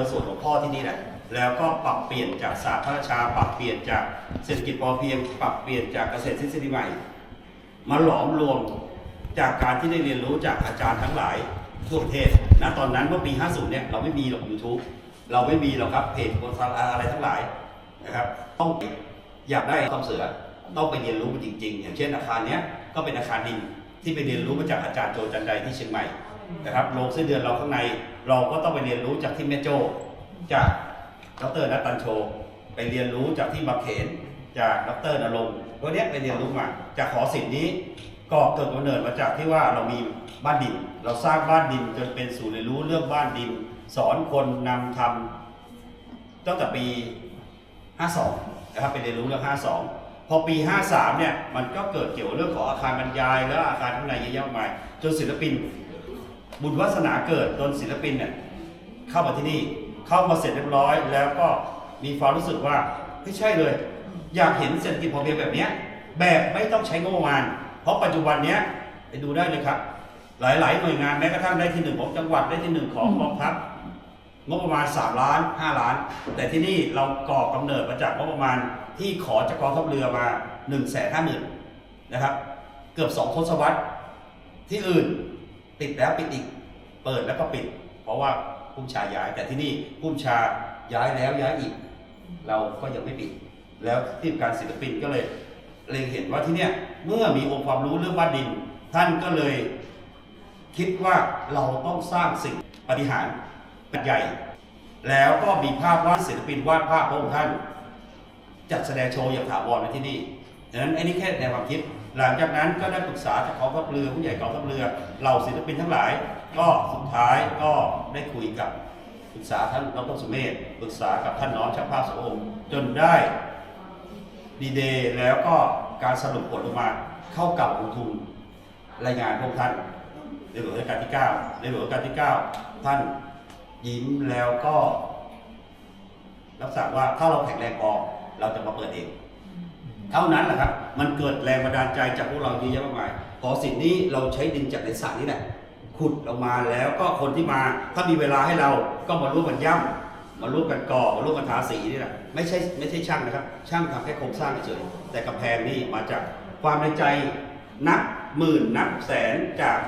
อส่วนของพ่อที่นี่แหละแล้วก็ปรับเปลี่ยนจากศาสตร์พระราชา ปรับเปลี่ยนจากเศรษฐกิจพอเพียง ปรับเปลี่ยนจากเกษตรทฤษฎีใหม่มาหลอมรวมจากการที่ได้เรียนรู้จากอาจารย์ทั้งหลายทั่วประเทศณตอนนั้นเมื่อปี 50 เนี่ยเราไม่มีหรอก YouTube เราไม่มีหรอกครับเพจโฆษณาอะไรทั้งหลายนะครับต้องอยากได้ความเสือต้องไปเรียนรู้มันจริง ๆ อย่างเช่นอาคารเนี้ยก็เป็นอาคารดินที่ไปเรียนรู้มาจากอาจารย์โจจันไดที่เชียงใหม่ นะครับโรงเส้นเดือนเราข้างใน เราก็ต้องไปเรียนรู้จากที่แม่โจ้จากดรนัตตันโช ไปเรียนรู้จากที่บางเขนจากดรนรงค์พวเนี้ยไปเรียนรู้มาจากหอศิลป์นี้ก็เกิดกำเนิดมาจากที่ว่าเรามีบ้านดิน เราสร้างบ้านดินจนเป็นศูนย์เรียนรู้เรื่องบ้านดิน สอนคนนำทำตั้งแต่ปี 52 นะครับไปเรียนรู้เรื่อง 52 พอปี 53 เนี่ยมันก็เกิดเกี่ยวเรื่องของอาคารบรรยาย แล้วอาคารข้างในเยอะแยะมากมายจนศิลปิน บุญวาสนาเกิดจนศิลปินเนี่ยเข้ามาที่นี่เข้ามาเสร็จเรียบร้อย แล้วก็มีความรู้สึกว่าไม่ใช่เลย อยากเห็นเศรษฐกิจพอเพียงแบบเนี้ยแบบไม่ต้องใช้งบประมาณ เพราะปัจจุบันเนี้ยไปดูได้เลยครับ หลาย ๆ หน่วยงานแม้กระทั่งได้ที่หนึ่งของจังหวัดได้ที่หนึ่งของกองทัพงบประมาณ 3 ล้าน 5 ล้าน แต่ที่นี่เราก่อกำเนิดมาจากงบประมาณที่ขอจากกองทัพเรือมา1นึ่งแสนห้าหมื่นนะครับ เกือบ 2 ทศวรรษที่อื่น ปิดแล้วปิดอีก เปิดแล้วก็ปิด เพราะว่าผู้ชาย้าย แต่ที่นี่ผู้ชาย้ายแล้วย้ายอีก เราก็ยังไม่ปิด แล้วที่การศิลปินก็เลยเล็งเห็นว่าที่เนี่ยเมื่อมีองค์ความรู้เรื่องบ้านดิน ท่านก็เลยคิดว่าเราต้องสร้างสิ่งปฏิหารย์ใหญ่ แล้วก็มีภาพวาดศิลปินวาดภาพพระองค์ท่าน จัดแสดงโชว์อย่างถาวรในที่นี่ดังนั้นไอ้นี่แค่แนวความคิด หลังจากนั้นก็ได้ปรึกษาจากกองทัพเรือผู้ใหญ่กองทัพเรือเหล่าศิลปินทั้งหลาย ก็สุดท้ายก็ได้คุยกับปรึกษาท่านดรสุเมธปรึกษากับท่านน้องช่างภาพสององค์จนได้ดีเดย์แล้วก็การสรุปผลออกมาเข้ากับลงทุนรายงานพวกท่านในหลวงรัชกาลที่ 9 ในหลวงรัชกาลที่ 9 ท่านยิ้มแล้วก็รับสั่งว่าถ้าเราแข็งแรงพอเราจะมาเปิดเอง เท่านั้นแหละครับ มันเกิดแรงบันดาลใจจากพวกเราเยอะแยะมากมายพอสิ่งนี้เราใช้ดินจากในสระนี่แหละขุดออกมาแล้วก็คนที่มาถ้ามีเวลาให้เราก็มาร่วมกันย่ำมาร่วมกันก่อมาร่วมกันทาสีนี่แหละไม่ใช่ไม่ใช่ช่างนะครับ ช่างทำแค่โครงสร้างเฉยแต่กำแพงนี่มาจากความในใจนับหมื่นนับแสนจาก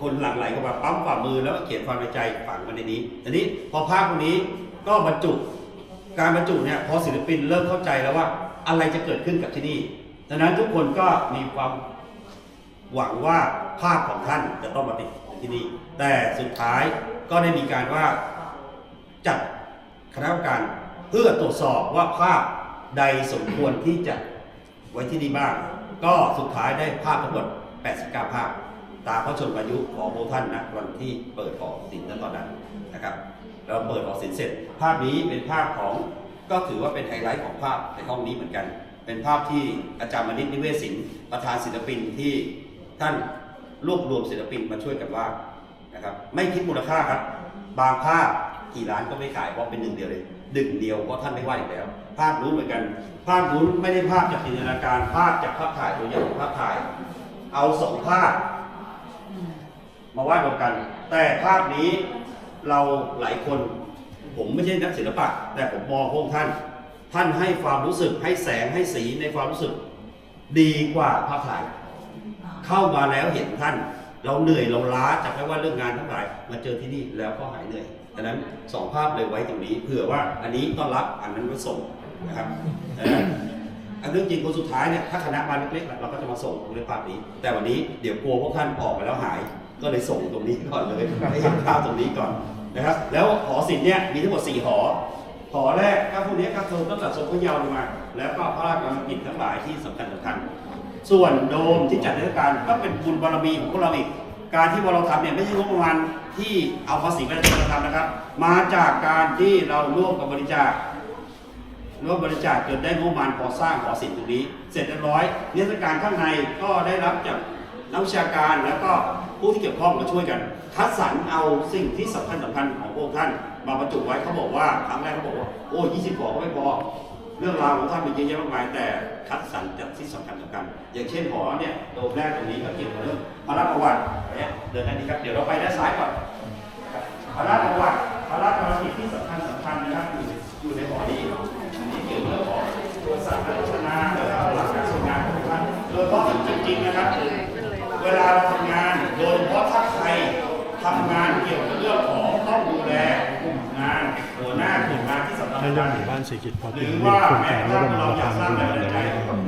คนหลั่งไหลเข้ามาปั๊มฝ่ามือแล้วก็เขียนความในใจฝังมาในนี้ทีนี้พอภาพพวกนี้ก็บรรจุการบรรจุเนี่ยพอศิลปินเริ่มเข้าใจแล้วว่า อะไรจะเกิดขึ้นกับที่นี่ ดังนั้นทุกคนก็มีความหวังว่าภาพของท่านจะต้องมาติดที่นี่ แต่สุดท้ายก็ได้มีการว่าจัดคณะกรรมการเพื่อตรวจสอบว่าภาพใดสมควรที่จะไว้ที่นี่บ้าง ก็สุดท้ายได้ภาพทั้งหมด 89 ภาพ ตามพระชนมายุของพระท่านนะวันที่เปิดของสินนั้นตอนนั้นนะครับ เราเปิดออกสินเสร็จ ภาพนี้เป็นภาพของ ก็ถือว่าเป็นไฮไลท์ของภาพในห้องนี้เหมือนกัน เป็นภาพที่อาจารย์มณิตนิเวศศิลป์ประธานศิลปินที่ท่านรวบรวมศิลปินมาช่วยกันวาดนะครับ ไม่คิดมูลค่าครับ บางภาพกี่ล้านก็ไม่ขายเพราะเป็นหนึ่งเดียวเลยดึงเดียวเพราะท่านไม่วาดอีกแล้ว ภาพนู้นเหมือนกัน ภาพนู้นไม่ได้ภาพจากจินตนาการภาพจากภาพถ่ายตัวอย่างภาพถ่าย เอาสองภาพ มาวาดรวมกัน แต่ภาพนี้เราหลายคน ผมไม่ใช่นักศิลปะ แต่ผมมองพวกท่าน ท่านให้ความรู้สึกให้แสงให้สีในความรู้สึก ดีกว่าภาพถ่ายเข้ามาแล้วเห็นท่าน เราเหนื่อยเราล้าจากไม่ว่าเรื่องงานทั้งหลายมาเจอที่นี่แล้วก็หายเหนื่อยดังนั้นสองภาพเลยไว้ตรงนี้เผื่อว่าอันนี้ต้อนรับอันนั้นไว้ส่งนะครับเอออันเรื่องจริงคนสุดท้ายเนี่ยถ้าคณะมาเล็กๆเราก็จะมาส่งเรื่องภาพนี้ แต่วันนี้เดี๋ยวกลัวพวกท่านออกไปแล้วหาย ก็เลยส่งตรงนี้ก่อนเลยให้เห็นภาพตรงนี้ก่อนนะครับ แล้วหอศิลป์เนี่ยมีทั้งหมด 4 หอ หอแรกก็พวกนี้ก็คือตั้งแต่ทรงพระเยาว์ลงมา แล้วก็พระราชกำลังกิจทั้งหลายที่สำคัญสำคัญ ส่วนโดมที่จัดเทศกาลก็เป็นบุญบารมีของพวกเราอีก การที่พวกเราทำเนี่ยไม่ใช่งบประมาณที่เอาภาษีประชาชนมาทำนะครับ มาจากการที่เราร่วมกับบริจาคร่วมบริจาคจนได้งบประมาณก่อสร้างหอศิลป์ตรงนี้ เสร็จเรียบร้อยนิทรรศการข้างในก็ได้รับจาก นักวิชาการแล้วก็ผู้ที่เกี่ยวข้องมาช่วยกัน คัดสรรเอาสิ่งที่สำคัญสำคัญของพวกท่าน มาบรรจุไว้เขาบอกว่าครั้งแรกเขาบอกว่าโอ้ยี่สิบหอก็ไม่พอเรื่องราวของท่านมีเยอะแยะมากมายแต่คัดสรรจากที่สำคัญสำคัญอย่างเช่นหอเนี่ยโดมแรกตรงนี้ก็เกี่ยวกับเรื่องพระราชประวัติเนี่ยเดินด้านนี้ครับเดี๋ยวเราไปด้านซ้ายก่อนพระราชประวัติพระราชภารกิจที่สำคัญสำ ให้ เรื่องหมู่บ้านเศรษฐกิจพอหเพีรืยงอมีว่าโครงแม้การกระระทั่ดงมเราราอยาคากสร้างดูแรงแลบันดาลใจอะไร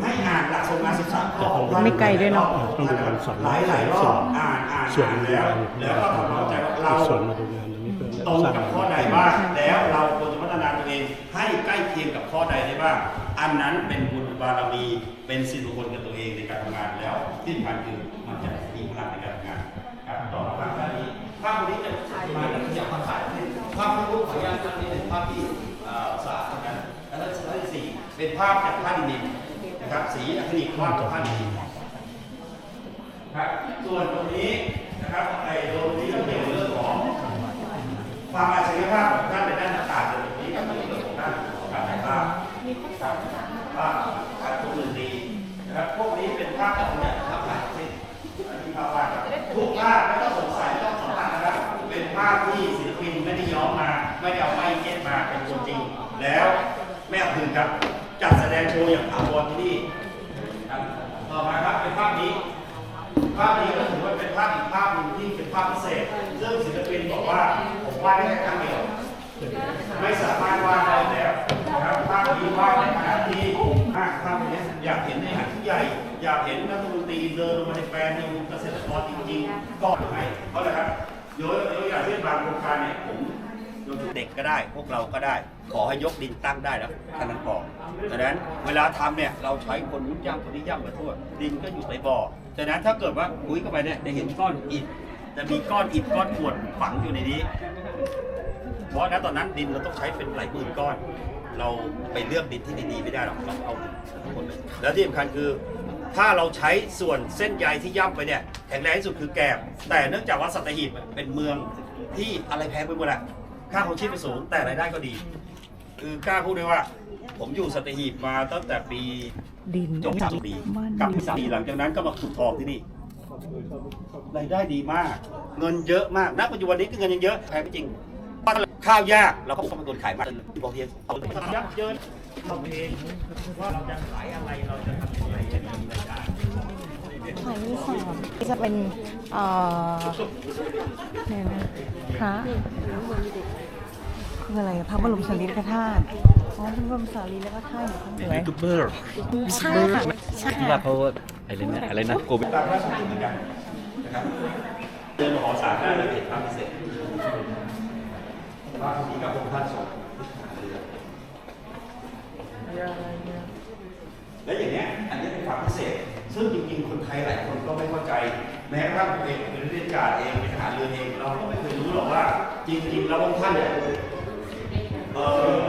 ให้อ่านหลักสูตรการศึกษาข้อของท่านไม่ไกลด้วยเนอะต้องดูการสอนหลายหลายๆรอบอ่านอ่านส่วนอ่านดูแล้วงานแล้วก็ทำความเข้าใจว่าเราส่วนมาดูงานตรงนี้เพื่อตรงสร้างกับข้อใดบ้างแล้วเราควรจะพัฒนาตัวเองให้ใกล้เคียงกับข้อใดได้บ้างอันนั้นเป็นบุญบารมีเป็นสิริมงคลกับตัวเองในการทำงานแล้วที่สำคัญคือมันจะมีพลังในการทำงานครับต่อมาภาพนี้ภาพนี้จะมาจากที่ภาพถ่ายภาพที่รูปขออนุญาตท่านนี้เป็นภาพที่เอ่อสาธารณะแล้วก็สไลด์สี่ เป็นภาพจากท่านนินนะครับ สีอัคริลิกวาดจากท่านนินครับส่วนตรงนี้นะครับไอ้ตรงนี้ก็เกี่ยวเรื่องของความอัจฉริยภาพของท่านในด้านต่างๆตรงนี้กับเรื่องของด้านของการถ่ายภาพครับภาพการทุกมือดีนะครับพวกนี้เป็นภาพจากเนี่ยภาพหลายประเทศที่ภาพวาดทุกภาพไม่ต้องสงสัยไม่ต้องสัมผัสนะครับ เป็นภาพที่ศิลปินไม่ได้ย้อมมา ไม่ได้เอาไม้เก็ตมาเป็นตัวจริง แล้วแม่คืนครับ จัดแสดงโชว์อย่างถาวรที่นี่ครับต่อมาครับเป็นภาพนี้ ภาพนี้ก็ถือว่าเป็นภาพอีกภาพหนึ่งที่เป็นภาพพิเศษซึ่งศิลปินบอกว่าผมวาดได้แค่ครั้งเดียวไม่สามารถวาดได้แล้วนะครับภาพนี้วาดในขณะที่มาภาพนี้อยากเห็นในหางที่ใหญ่ อยากเห็นนักดนตรีเดินลงมาในแปลงในเกษตรกรจริงๆก็ให้เพราะอะไรครับยกตัวอย่างเช่นบางโครงการเนี่ยผม เด็กก็ได้ พวกเราก็ได้ ขอให้ยกดินตั้งได้แล้วแค่นั้นพอดังนั้นเวลาทำเนี่ยเราใช้คนนู้นย่ำคนนี้ย่ำไปทั่ว ดินก็อยู่ในบ่อดังนั้นถ้าเกิดว่าคุ้ยเข้าไปเนี่ยจะเห็นก้อนอิฐจะมีก้อนอิฐก้อนกรวดฝังอยู่ในนี้เพราะณตอนนั้นดินเราต้องใช้เป็นหลายหมื่นก้อน เราไปเลือกดินที่ดีๆไม่ได้หรอกเราเอาดินทั้งหมดเลยแล้วที่สำคัญคือถ้าเราใช้ส่วนเส้นใยที่ย่ำไปเนี่ยแข็งแรงที่สุดคือแกบแต่เนื่องจากว่าสัตหีบเป็นเมืองที่อะไรแพงไปหมดอะ ค่าของชีพมันสูงแต่รายได้ก็ดี คือกล้าพูดได้ว่า ผมอยู่สัตหีบมาตั้งแต่ปีดินจบสามปีบ้านกลับดิที่สามปีหลังจากนั้นก็มาขุดทองที่นี่รายได้ดีมาก เงินเยอะมากณปัจจุบันนี้ก็เงินยังเยอะแพงไม่จริงข้าวยากเราก็ต้องเป็นคนขายมากที่พอเพียงเอายับเยินเราเองว่าเราจะขายอะไรเราจะทำยังไงจะมีรายได้ถ่ายรูปสอนจะเป็นเอ่อเนี่ยนะพระคืออะไรพระบรมสารีริกธาตุอ๋อพระบรมสารีริกธาตุอยู่ข้างเหนือยูทูบเบอร์ใช่ค่ะใช่ที่ว่าเขาอะไรนะอะไรนะโกบิตามราชกิจเหมือนกันนะครับเดินมาขอสารได้แล้วเห็นภาพพิเศษภาพนี้กับองค์ท่านทรงและอย่างเนี้ยอันนี้เป็นความพิเศษ ซึ่งจริงๆคนไทยหลายคนก็ไม่เข้าใจ แม้กระทั่งผมเองเป็นเรือการเองเป็นทหารเรือเองเราก็ไม่เคยรู้หรอกว่า จริง ๆ แล้วองค์ท่านเนี่ยเออ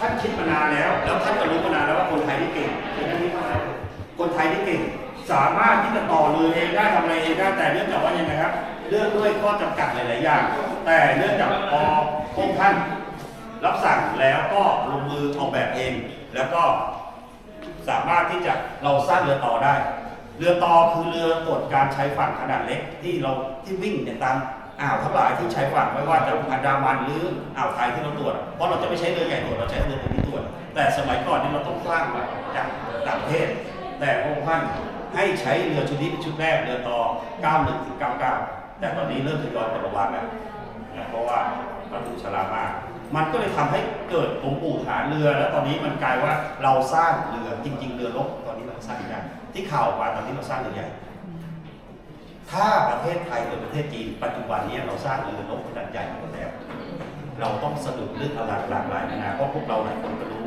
ท่านคิดมานานแล้ว แล้วท่านก็รู้มานานแล้วว่าคนไทยนี่เก่งคนไทยนี่เท่าไหร่คนไทยนี่เก่งสามารถที่จะต่อเรือเองได้ทำอะไรเองได้แต่เนื่องจากว่ายังไงครับเรื่องด้วยข้อจำกัดหลายๆอย่าง แต่เนื่องจากพอองค์ท่านรับสั่งแล้วก็ลงมือออกแบบเอง แล้วก็ สามารถที่จะเราสร้างเรือต่อได้ เรือต่อคือเรือตรวจการใช้ฝั่งขนาดเล็กที่เราที่วิ่งเนี่ยตามอ่าวทั้งหลายที่ใช้ฝั่งไม่ว่าจะอันดามันหรืออ่าวไทยที่เราตรวจเพราะเราจะไม่ใช้เรือใหญ่ตรวจเราใช้เรือตัวนี้ตรวจแต่สมัยก่อนนี่เราต้องสร้างมาจากต่างประเทศ แต่พระองค์ท่านให้ใช้เรือชุดนี้ชุดแรกเรือต่อ 91ถึง99 แต่ตอนนี้เริ่มทยอยปลดระวางแล้วเพราะว่ามันถูกชรามาก มันก็เลยทำให้เกิดองค์ปู่ฐานเรือ แล้วตอนนี้มันกลายว่าเราสร้างเรือจริง ๆ เรือรบตอนนี้เราสร้างใหญ่ที่ข่าวมาตอนนี้เราสร้างเรือใหญ่ถ้าประเทศไทยหรือประเทศจีนปัจจุบันนี้เราสร้างเรือรบขนาดใหญ่หมดแล้ว เราต้องสะดุดเรื่องอะไรหลากหลายนานาเพราะพวกเราหลายคนก็รู้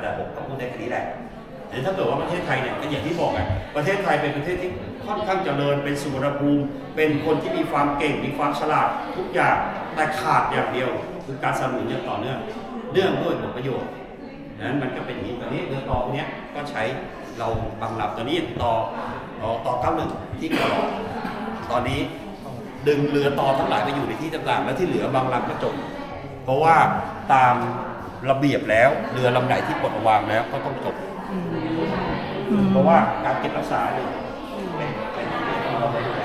แต่ผมก็พูดได้แค่นี้แหละแต่ถ้าเกิดว่าประเทศไทยเนี่ยก็อย่างที่บอกไงประเทศไทยเป็นประเทศที่ค่อนข้างเจริญเป็นสุวรรณภูมิ เป็นคนที่มีความเก่งมีความฉลาดทุกอย่างแต่ขาดอย่างเดียว คือการสนับสนุนอย่างต่อเนื่องเนื่องด้วยผลประโยชน์ดังนั้นมันก็เป็นอย่างนี้ตอนนี้เรือต่อเนี้ยก็ใช้เราบางลำตอนนี้ต่อต่อต่อเก้าหนึ่งที่กรอตอนนี้ดึงเรือต่อทั้งหลายไปอยู่ในที่ต่างๆ แล้วที่เหลือบางลำก็จมเพราะว่าตามระเบียบแล้วเรือลำไหนที่ปลดวางแล้วก็ต้องจบเพราะว่าการเก็บรักษาเนี่ยเป็นเป็นที่เราไม่ดูแล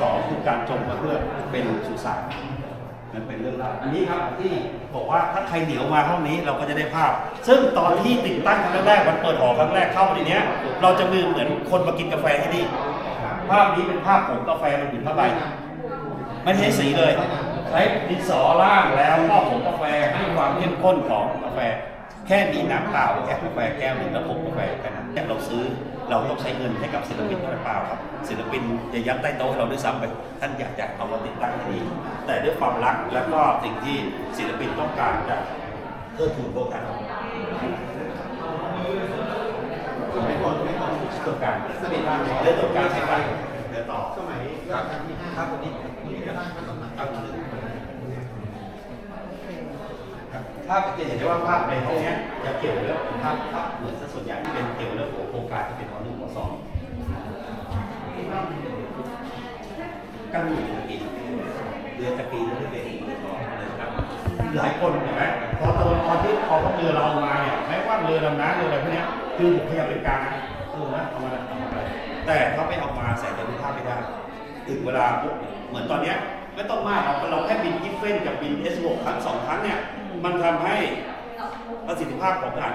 สองคือการจมก็เพื่อเป็นสุสาน มันเป็นเรื่องราวอันนี้ครับที่บอกว่าถ้าใครเหนียวมาห้องนี้เราก็จะได้ภาพ ซึ่งตอนที่ติดตั้งครั้งแรกวันเปิดหอครั้งแรกเข้ามาในเนี้ย เราจะมีเหมือนคนมากินกาแฟที่นี่ภาพนี้เป็นภาพของกาแฟมันอยู่ผ้าใบไม่ใช่สีเลยใช้ดินสอล่างแล้วก็ผงกาแฟให้ความเข้มข้นของกาแฟ แค่มีน้ำเปล่าแค่กาแฟแก้วหนึ่งแล้วผงกาแฟแค่นั้นเราซื้อ เราต้องใช้เงินให้กับศิลปินเท่านั้นเปล่าครับ ศิลปินจะยัดใต้โต๊ะให้เราด้วยซ้ำไปท่านอยากจะเอามาติดตั้งที่นี่แต่ด้วยความรักและก็สิ่งที่ศิลปินต้องการจะเทิดทูนพวกกันไม่ต้องไม่ต้องต้องการเรื่องต้องการใช้ไปเดี๋ยวต่อสมัยรัชกาลที่ห้าครับวันนี้ ภาพจะเห็นได้ว่าภาพในห้องนี้จะเกี่ยวเรื่องภาพภาพเหมือนซะส่วนใหญ่ที่เป็นเกี่ยวเรื่องของโครงการที่เป็นของหนึ่งของสองกั้นอยู่ตะกี้เรือตะกี้เรือเด็กเรือต่อเลยครับหลายคนเห็นไหมพอตอนตอนที่พอพวกเรือเราเอามาเนี่ยแม้ว่าเรือดำน้ำเรืออะไรพวกนี้คือบุคลากรเป็นกลางนะเออนะเอามาเอามาแต่เขาไม่เอามาแสงจะดูภาพไม่ได้ถึงเวลาปุ๊บเหมือนตอนเนี้ย ไม่ต้องมากเราเราแค่บินกิฟเฟนกับบิน S6 ครั้งสองครั้งเนี่ย มันทำให้ประสิทธิภาพของการ